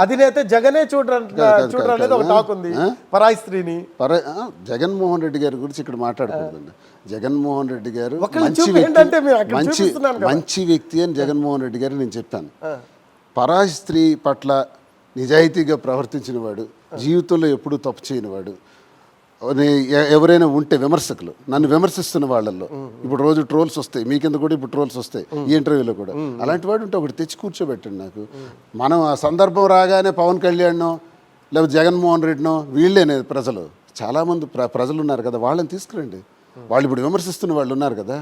అధినేత జగనే చూడరంట ఒక టాక్ ఉంది. పరాయి స్త్రీని. జగన్మోహన్ రెడ్డి గారి గురించి ఇక్కడ మాట్లాడకూడదండి జగన్మోహన్ రెడ్డి గారు మంచి మంచి వ్యక్తి అని జగన్మోహన్ రెడ్డి గారు నేను చెప్పాను పరాయి స్త్రీ పట్ల నిజాయితీగా ప్రవర్తించిన వాడు జీవితంలో ఎప్పుడూ తప్పు చేయని వాడు నే- ఎ- ఎవరైనా ఉంటే విమర్శకులు నన్ను విమర్శిస్తున్న వాళ్ళల్లో. ఇప్పుడు రోజు ట్రోల్స్ వస్తాయి మీ కింద కూడా ఇప్పుడు ట్రోల్స్ వస్తాయి ఈ ఇంటర్వ్యూలో కూడా. అలాంటి వాడు ఉంటే ఒకటి తెచ్చి కూర్చోబెట్టండి నాకు. మనం ఆ సందర్భం రాగానే పవన్ కళ్యాణ్నో లేకపోతే జగన్మోహన్ రెడ్డినో వీళ్ళేనే ప్రజలు. చాలామంది ప్ర ప్రజలు ఉన్నారు కదా వాళ్ళని తీసుకురండి. వాళ్ళు ఇప్పుడు విమర్శిస్తున్న వాళ్ళు ఉన్నారు కదా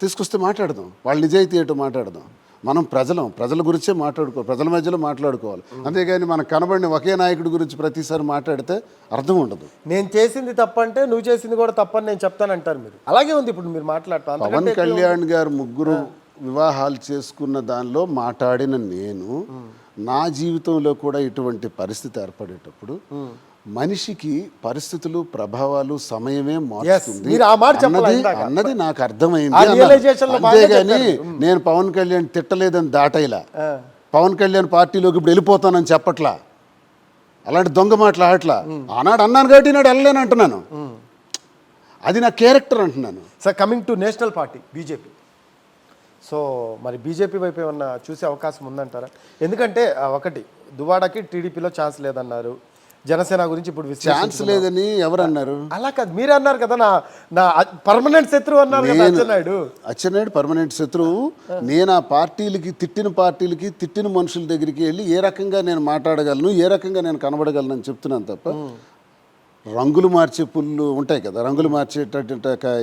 తీసుకొస్తే మాట్లాడదాం. వాళ్ళు నిజాయితీ ఏంటో మాట్లాడదాం. మనం ప్రజలం ప్రజల గురించే మాట్లాడుకో ప్రజల మధ్యలో మాట్లాడుకోవాలి. అంతేగాని మనకు కనబడిన ఒకే నాయకుడి గురించి ప్రతిసారి మాట్లాడితే అర్థం ఉండదు. నేను చేసింది తప్పంటే నువ్వు చేసింది కూడా తప్పని నేను చెప్తానంటారు మీరు. అలాగే ఉంది ఇప్పుడు మీరు మాట్లాడతాం పవన్ కళ్యాణ్ గారు ముగ్గురు వివాహాలు చేసుకున్న దానిలో మాట్లాడిన నేను నా జీవితంలో కూడా ఇటువంటి పరిస్థితి ఏర్పడేటప్పుడు మనిషికి పరిస్థితులు ప్రభావాలు సమయమే మారుస్తుంది మీరు ఆ మాట చెప్పాలి అన్నది నాకు అర్థమైంది అంతేగాని నేను పవన్ కళ్యాణ్ తిట్టలేదని దాటైలా. పవన్ కళ్యాణ్ పార్టీలోకి ఇప్పుడు వెళ్ళిపోతానని చెప్పట్లా. అలాంటి దొంగ మాటలు ఆడట్లా. ఆనాడు అన్నాను కాబట్టి నాడు వెళ్ళలేను అంటున్నాను. అది నా క్యారెక్టర్ అంటున్నాను. Sir coming to national party BJP so మరి బీజేపీ వైపు ఏమన్నా చూసే అవకాశం ఉందంటారా? ఎందుకంటే ఒకటి దువాడకి టీడీపీలో ఛాన్స్ లేదన్నారు. జనసేన గురించి ఇప్పుడు ఛాన్స్ లేదని ఎవరు అన్నారు అలా కాదు మీరు అన్నారు కదా నా నా పర్మనెంట్ శత్రువు అన్నారు అచ్చెన్నాయుడు. అచ్చెన్నాయుడు పర్మనెంట్ శత్రువు. నేను ఆ పార్టీలకి తిట్టిన పార్టీలకి తిట్టిన మనుషుల దగ్గరికి వెళ్ళి ఏ రకంగా నేను మాట్లాడగలను ఏ రకంగా నేను కనబడగలను అని చెప్తున్నాను తప్ప రంగులు మార్చే పుల్లు ఉంటాయి కదా రంగులు మార్చేటట్టు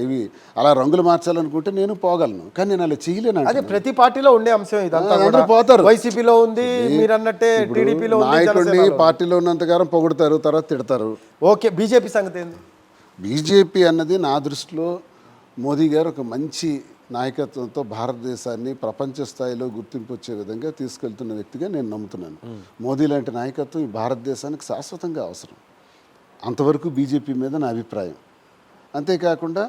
ఇవి. అలా రంగులు మార్చాలనుకుంటే నేను పోగలను కానీ నేను అలా చేయలేను అదే ప్రతి పార్టీలో ఉండే అంశం ఇదంతా పోతారు. వైసీపీలో ఉంది మీరు అన్నట్టే టీడీపీలో నాయకుడిని. పార్టీలో ఉన్నంతకాలం పొగుడతారు తర్వాత తిడతారు. ఓకే బీజేపీ సంగతి ఏంది? బీజేపీ అన్నది నా దృష్టిలో మోదీ గారు ఒక మంచి నాయకత్వంతో భారతదేశాన్ని ప్రపంచ స్థాయిలో గుర్తింపు వచ్చే విధంగా తీసుకెళ్తున్న వ్యక్తిగా నేను నమ్ముతున్నాను. మోదీ లాంటి నాయకత్వం ఈ భారతదేశానికి శాశ్వతంగా అవసరం. అంతవరకు బీజేపీ మీద నా అభిప్రాయం. అంతేకాకుండా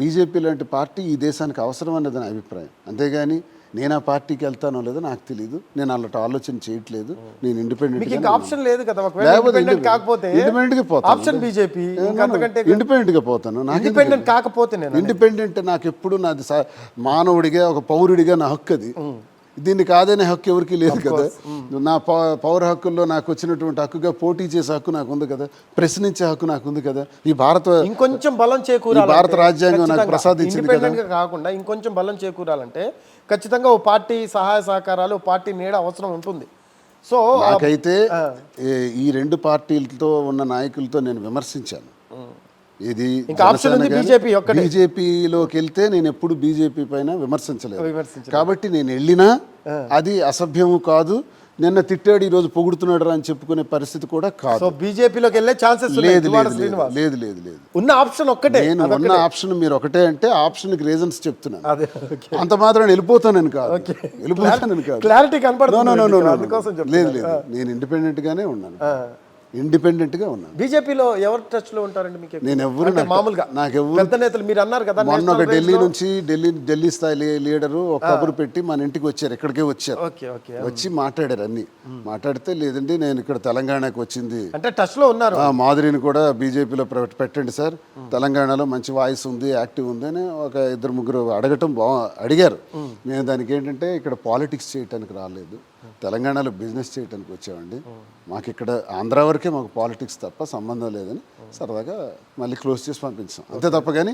బీజేపీ లాంటి పార్టీ ఈ దేశానికి అవసరం అన్నది నా అభిప్రాయం. అంతేగాని నేను ఆ పార్టీకి వెళ్తానో లేదో నాకు తెలియదు నేను అలాంటి ఆలోచన చేయట్లేదు. నేను ఇండిపెండెంట్ ఆప్షన్ లేదు కదా. ఇండిపెండెంట్ కాకపోతే independent గా పోతాను. ఆప్షన్ బీజేపీ ఇండిపెండెంట్గా పోతాను. నాకు ఇండిపెండెంట్ కాకపోతే నేను ఇండిపెండెంట్ నాకు ఎప్పుడు నాది మానవుడిగా ఒక పౌరుడిగా నా హక్కు అది. దీన్ని కాదనే హక్కు ఎవరికి లేదు కదా. నా పౌ- పౌర హక్కుల్లో నాకు వచ్చినటువంటి హక్కుగా పోటీ చేసే హక్కు నాకు ఉంది కదా. ప్రశ్నించే హక్కు నాకు ఉంది కదా. ఈ భారత ఇంకొంచెం బలం చేకూరాలంటే ఈ భారత రాజ్యాంగం నాకు ప్రసాదించింది కాకుండా ఇంకొంచెం బలం చేకూరాలంటే ఖచ్చితంగా ఓ పార్టీ సహాయ సహకారాలు పార్టీ నీడ అవసరం ఉంటుంది. సో నాకైతే ఈ రెండు పార్టీలతో ఉన్న నాయకులతో నేను విమర్శించాను. ఇది ఒక్కటే. బీజేపీలోకి వెళ్తే నేను ఎప్పుడు బీజేపీ పైన విమర్శించలేదు. కాబట్టి నేను వెళ్ళినా అది అసభ్యము కాదు. నిన్న తిట్టాడు ఈ రోజు పొగుడుతున్నాడు రా అని చెప్పుకునే పరిస్థితి కూడా కాదు. సో బీజేపీలోకి వెళ్ళే ఛాన్సెస్ లేదు లేదు లేదు లేదు ఉన్న ఆప్షన్ ఒక్కటే. నేను ఉన్న ఆప్షన్ మీరు ఒకటే అంటే ఆప్షన్కి రీజన్స్ చెప్తున్నాను. అంత మాత్రం వెళ్ళిపోతానని కాదు. వెళ్ళిపోతానని కాదు. క్లారిటీ కనపడుతుంది. లేదు లేదు. నేను ఇండిపెండెంట్ గానే ఉన్నాను. ఇండిపెండెంట్గా ఉన్నాను. బీజేపీలో ఎవరు టచ్లో ఉంటారండి మీకు? నేను ఎవరు మామూలుగా. నాకెవ్వరు పెద్ద నేతలు మీరు అన్నారు కదా మొన్న ఒక ఢిల్లీ నుంచి ఢిల్లీ ఢిల్లీ స్థాయి లీడరు ఒక కబురు పెట్టి మన ఇంటికి వచ్చారు ఇక్కడికే వచ్చారు. వచ్చి మాట్లాడారు అన్ని. మాట్లాడితే లేదండి నేను ఇక్కడ తెలంగాణకు వచ్చింది. అంటే టచ్లో ఉన్నారు. ఆ, మాధురిని కూడా బీజేపీలో పెట్టండి సార్. తెలంగాణలో మంచి వాయిస్ ఉంది యాక్టివ్ ఉంది అని ఒక ఇద్దరు ముగ్గురు అడగటం బా అడిగారు. మేము. దానికి ఏంటంటే ఇక్కడ పాలిటిక్స్ చేయటానికి రాలేదు. తెలంగాణలో బిజినెస్ చేయడానికి వచ్చామండి. మాకు ఇక్కడ ఆంధ్ర వరకే మాకు పాలిటిక్స్ తప్ప సంబంధం లేదని సరదాగా మళ్ళీ క్లోజ్ చేసి పంపించాం. అంతే తప్ప కానీ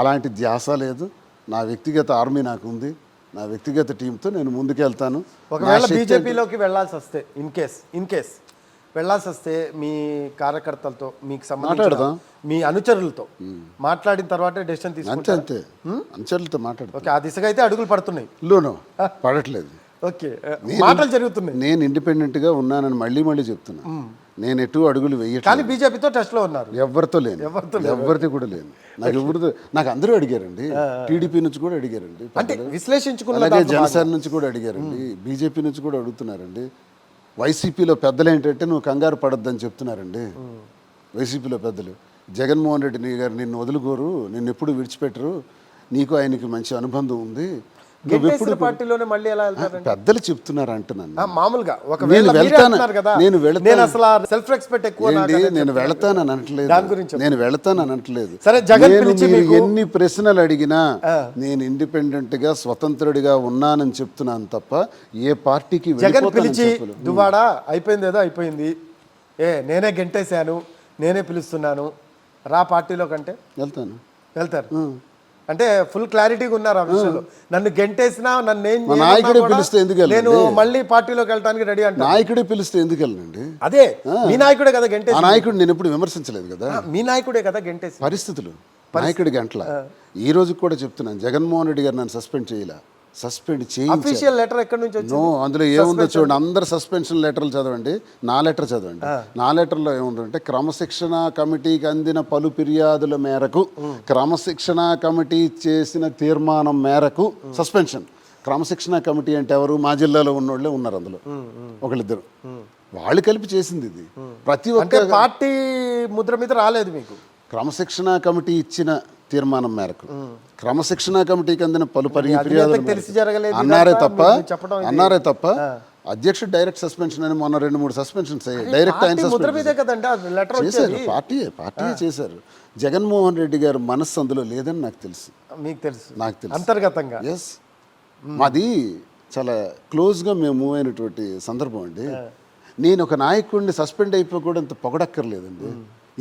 అలాంటి ధ్యాస లేదు. నా వ్యక్తిగత ఆర్మీ నాకు ఉంది నా వ్యక్తిగత టీంతో నేను ముందుకెళ్తాను ఒకవేళ బీజేపీలోకి వెళ్ళాల్సి వస్తే ఇన్ కేస్ ఇన్ కేస్ వెళ్ళాల్సి వస్తే మీ కార్యకర్తలతో మీకు సంబంధించిన మాట్లాడదాం. మీ అనుచరులతో మాట్లాడిన తర్వాతే డెసిషన్ అంతే తీసుకుంటారు? అంతే. అంచెలతో మాట్లాడతాను ఓకే ఆ దిశగా అయితే అడుగులు పడుతున్నాయి. లోను పడట్లేదు. ఓకే మాటలు జరుగుతున్నాయి. నేను ఇండిపెండెంట్గా ఉన్నానని మళ్ళీ మళ్ళీ చెప్తున్నా. నేను ఎటు అడుగులు వేయట్లేదు. కానీ బీజేపీతో టచ్లో ఉన్నారు. ఎవరితో లేను. ఎవరితో కూడా లేను. నాకు ఎవరితో నాకు అందరూ అడిగారండి. టీడీపీ నుంచి కూడా అడిగారండి. అంటే విశ్లేషించుకున్న అలాగే జనసేన నుంచి కూడా అడిగారండి. బీజేపీ నుంచి కూడా అడుగుతున్నారండి. వైసీపీలో పెద్దలు ఏంటంటే నువ్వు కంగారు పడొద్దని చెప్తున్నారండి. వైసీపీలో పెద్దలు. జగన్మోహన్ రెడ్డి గారు నిన్ను వదులుకోరు. నిన్ను ఎప్పుడు విడిచిపెట్టరు. నీకు ఆయనకి మంచి అనుబంధం ఉంది. గెంటేసిన పార్టీలోనే మళ్ళీ ఎలా వెళ్తారండి? పెద్దలు చెప్తున్నారు అంటున్నాను మామూలుగా. ఒకవేళ వెళ్తాను. కదా నేను వెళ్తాను. నేను అసలు సెల్ఫ్ రెస్పెక్ట్ ఎక్కువ నేను చెప్తున్నారు. వెళతానని అనట్లేదు. దాని గురించి నేను వెళతానని అనట్లేదు. సరే, జగన్ ఎన్ని ప్రశ్నలు అడిగినా నేను ఇండిపెండెంట్గా స్వతంత్రుడిగా ఉన్నానని చెప్తున్నాను తప్ప ఏ పార్టీకి జగన్ పిలిచి. దువాడా అయిపోయింది ఏదో అయిపోయింది. ఏ నేనే గెంటేశాను నేనే పిలుస్తున్నాను. రా పార్టీలో కంటే. వెళ్తాను. వెళ్తారు. అంటే ఫుల్ క్లారిటీగా ఉన్నారు ఆ విషయంలో. నన్ను గెంటేసినా నన్ను ఏం నాయకుడే కూడా పిలిస్తే ఎందుకు వెళ్ళండి? నేను మళ్ళీ పార్టీలోకి వెళ్ళడానికి రెడీ అంటాను. నాయకుడే పిలిస్తే ఎందుకు వెళ్ళనండి? అదే మీ నాయకుడే కదా ఆ గెంటేసి నాయకుడు నేను ఎప్పుడు విమర్శించలేదు కదా? మీ నాయకుడే కదా గెంటేసి పరిస్థితులు నాయకుడి గంటల. ఈ రోజు కూడా చెప్తున్నాను జగన్మోహన్ రెడ్డి గారు నన్ను సస్పెండ్ చేయాల. సస్పెండ్ చేయించారు. అఫీషియల్ లెటర్ ఎక్కడి నుంచి వచ్చింది? అందులో ఏముందో చూడండి. అందరు సస్పెన్షన్ లెటర్లు చదవండి. నా లెటర్ చదవండి. నా లెటర్లో ఏముందంటే క్రమశిక్షణ కమిటీకి అందిన పలు ఫిర్యాదుల మేరకు క్రమశిక్షణ కమిటీ చేసిన తీర్మానం మేరకు సస్పెన్షన్ క్రమశిక్షణ కమిటీ అంటే ఎవరు? మా జిల్లాలో ఉన్నోళ్ళే ఉన్నారు అందులో. ఒకళ్ళిద్దరు. వాళ్ళు కలిపి చేసింది ఇది. ప్రతి అంటే ఒక్క పార్టీ ముద్ర మీద రాలేదు మీకు? క్రమశిక్షణ కమిటీ ఇచ్చిన తీర్మానం మేరకు. క్రమశిక్షణ కమిటీకి అందిన పలు ఫిర్యాదుల అన్నారే తప్ప అన్నారే తప్ప అధ్యక్షుడు డైరెక్ట్ సస్పెన్షన్ అని మొన్న రెండు మూడు సస్పెన్షన్స్ డైరెక్ట్ ఆయన పార్టీ చేశారు వచ్చేది. పార్టీయే పార్టీయే చేశారు. జగన్మోహన్ రెడ్డి గారు మనస్సు అందులో లేదని నాకు తెలుసు. మీకు తెలుసు. నాకు తెలుసు. అంతర్గతంగా. ఎస్ మాది చాలా క్లోజ్గా మేము మూవ్ అయినటువంటి సందర్భం అండి. నేను ఒక నాయకుడిని సస్పెండ్ అయిపోయి కూడా ఇంత పొగడక్కర్లేదండి.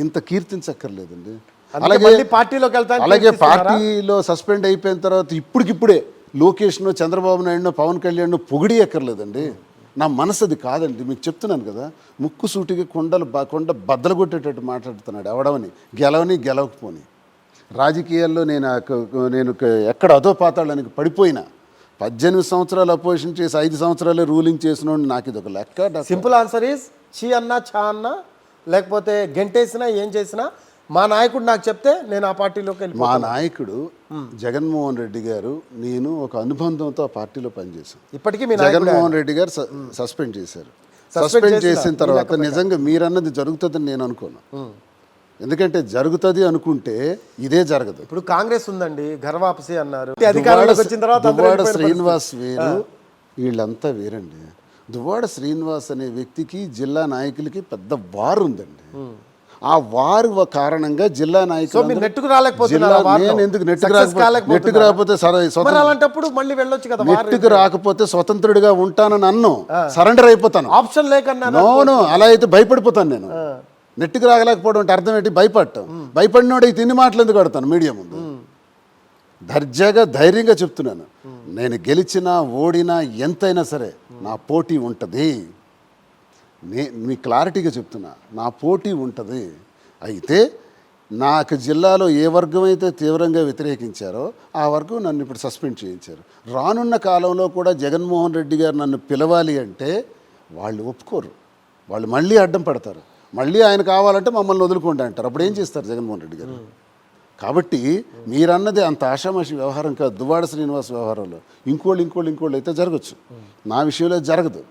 ఇంత కీర్తించక్కర్లేదండి. మళ్ళీ పార్టీలోకి వెళ్తానికి అలాగే? పార్టీలో సస్పెండ్ అయిపోయిన తర్వాత ఇప్పటికిప్పుడే లోకేష్ను చంద్రబాబు నాయుడును పవన్ కళ్యాణ్ను పొగిడి ఎక్కర్లేదండి నా మనసు అది కాదండి మీకు చెప్తున్నాను కదా ముక్కు సూటిగా కొండలు బ- కొండ బద్దలు కొట్టేటట్టు మాట్లాడుతున్నాడు ఎవడవని గెలవని గెలవకపోని రాజకీయాల్లో నేను నేను ఎక్కడ అదో పాతాళానికి పడిపోయినా పద్దెనిమిది సంవత్సరాలు అపోజిషన్ చేసి ఐదు సంవత్సరాలే రూలింగ్ చేసిన నాకు ఇది ఒక లెక్క. సింపుల్ ఆన్సర్ ఈస్ చీ అన్నా చా అన్నా లేకపోతే గెంటేసినా ఏం చేసినా మా నాయకుడు నాకు చెప్తే నేను ఆ పార్టీలోకి వెళ్ళి మా నాయకుడు జగన్మోహన్ రెడ్డి గారు నేను ఒక అనుబంధంతో ఆ పార్టీలో పనిచేశాను. ఇప్పటికీ మీ జగన్మోహన్ రెడ్డి గారు సస్పెండ్ చేశారు. సస్పెండ్ చేసినా, తర్వాత నిజంగా మీరన్నది జరుగుతుందని నేను అనుకోను. ఎందుకంటే జరుగుతుంది అనుకుంటే ఇదే జరగదు. ఇప్పుడు కాంగ్రెస్ ఉందండి ఘర్వాపసి అన్నారు. అధికారంలోకి వచ్చిన తర్వాత అందరూ దువ్వాడ శ్రీనివాస్ వేరు వీళ్ళంతా వేరండి. దువ్వాడ శ్రీనివాస్ అనే వ్యక్తికి జిల్లా నాయకులకి పెద్ద వారు ఉందండి ఆ వారు కారణంగా జిల్లా నాయకులు నెట్టుకు? నేను ఎందుకు నెట్టుకు? నెట్టుకు రాకపోతే అలాంటప్పుడు మళ్ళీ వెళ్ళొచ్చు కదా నెట్టుకు రాకపోతే స్వతంత్రుడిగా ఉంటానని అన్ను. సరెండర్ అయిపోతాను. ఆప్షన్ లేకన్నా నో నో అలా అయితే భయపడిపోతాను నేను. నెట్టుకు రాగలేకపోవడం అంటే అర్థం ఏంటి? భయపడటం. భయపడినోడికి తిని మాటలు ఎందుకు ఆడతాను మీడియా ముందు? దర్జాగా ధైర్యంగా చెప్తున్నాను. నేను గెలిచినా ఓడినా ఎంతైనా సరే నా పోటీ ఉంటుంది. నే మీ క్లారిటీగా చెప్తున్నా. నా పోటీ ఉంటుంది. అయితే నాకు జిల్లాలో ఏ వర్గం అయితే తీవ్రంగా వ్యతిరేకించారో ఆ వర్గం నన్ను ఇప్పుడు సస్పెండ్ చేయించారు. రానున్న కాలంలో కూడా జగన్మోహన్ రెడ్డి గారు నన్ను పిలవాలి అంటే వాళ్ళు ఒప్పుకోరు. వాళ్ళు మళ్ళీ అడ్డం పడతారు. మళ్ళీ ఆయన కావాలంటే మమ్మల్ని వదులుకోండి అంటారు. అప్పుడు ఏం చేస్తారు జగన్మోహన్ రెడ్డి గారు? కాబట్టి మీరన్నది అంత ఆషామాషి వ్యవహారం కాదు. దువ్వాడ శ్రీనివాస్ వ్యవహారంలో ఇంకోళ్ళు ఇంకోళ్ళు ఇంకోళ్ళు అయితే జరగచ్చు. నా విషయంలో జరగదు.